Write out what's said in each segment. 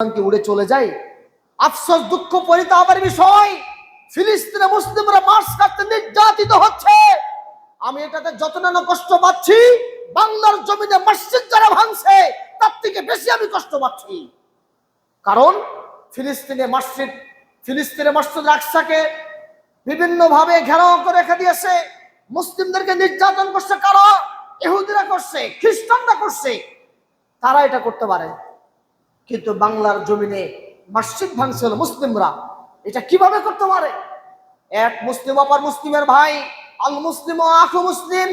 কি উড়ে চলে যায় আফসোস, দুঃখ পরিতাপের বিষয়, ফিলিস্তিনে মুসলিমরা মার্চ কাটতে নির্যাতিত হচ্ছে। আমি এটাতে যত না কষ্ট পাচ্ছি, বাংলার জমিনে মসজিদ যারা ভাঙছে, তার থেকে বেশি আমি কষ্ট পাচ্ছি। কারণ ফিলিস্তিনে মসজিদ ফিলিস্তিনে মসজিদ আকসাকে বিভিন্ন ভাবে ঘেরাও করে রেখে দিয়েছে। মুসলিমদেরকে নির্যাতন করছে কারা? ইহুদিরা করছে, খ্রিস্টানরা করছে। তারা এটা করতে পারে। কিন্তু বাংলার জমিনে মসজিদ ভাঙছে হলো মুসলিমরা। এটা কীভাবে করতে পারে? এক মুসলিম অপর মুসলিমের ভাই, আল মুসলিম আখু মুসলিম।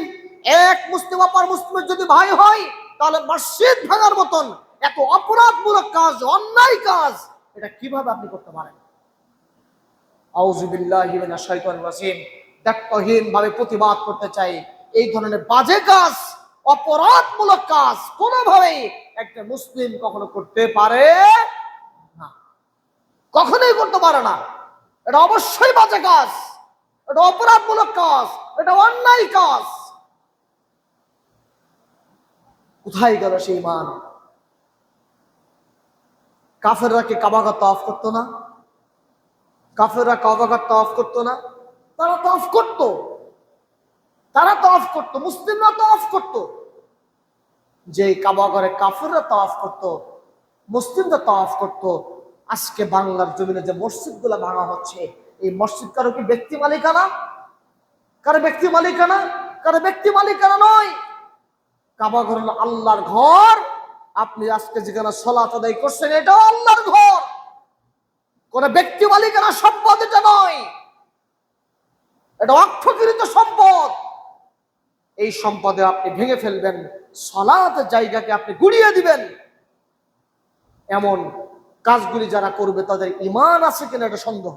এক মুসলিম অপর মুসলিমের যদি ভাই হয়, তাহলে মসজিদ ভাঙার মতন এত অপরাধমূলক কাজ, অন্যায় কাজ, এটা কীভাবে আপনি করতে পারেন? আউজুবিল্লাহি মিনাশ শাইতানির রাজিম। ভাবে প্রতিবাদ করতে চাই। এই ধরনের বাজে কাজ অপরাধমূলক কাজ কোনোভাবেই একটা মুসলিম কখনো করতে পারে না। কখনোই করতে পারে না। এটা অবশ্যই বাজে কাজ। এটা অপরাধমূলক কাজ। এটা অন্যায় কাজ। কোথায় গেল সেই মান? কাফেররা কি কাবাগত অফ করতো না? কাফেররা কাবাগত অফ করতো না? তারা তো অফ করতো। তারা তো অফ করতো। মুসলিমরা তো করতো। যে কাবাগরে কাফেররা তো অফ করতো, মুসলিমরা তো অফ করতো, আজকে বাংলার জমিনে যে মসজিদগুলো ভাঙা হচ্ছে, এই মসজিদ কারও কি ব্যক্তি মালিকানা? কারও ব্যক্তি মালিকানা? কারও ব্যক্তি মালিকানা নয়। কাবা ঘর হলো আল্লাহর ঘর। আপনি আজকে যেখানে সলাত আদায় করছেন, এটাও আল্লাহর ঘর। কোন ব্যক্তি মালিকানা সম্পদ এটা নয়। এটা অর্থকৃত সম্পদ। এই সম্পদে আপনি ভেঙে ফেলবেন সলাত জায়গাকে আপনি গুড়িয়ে দিবেন। এমন কাজগুলি যারা করবে, তাদের ইমান আছে কিনা এটা সন্দেহ।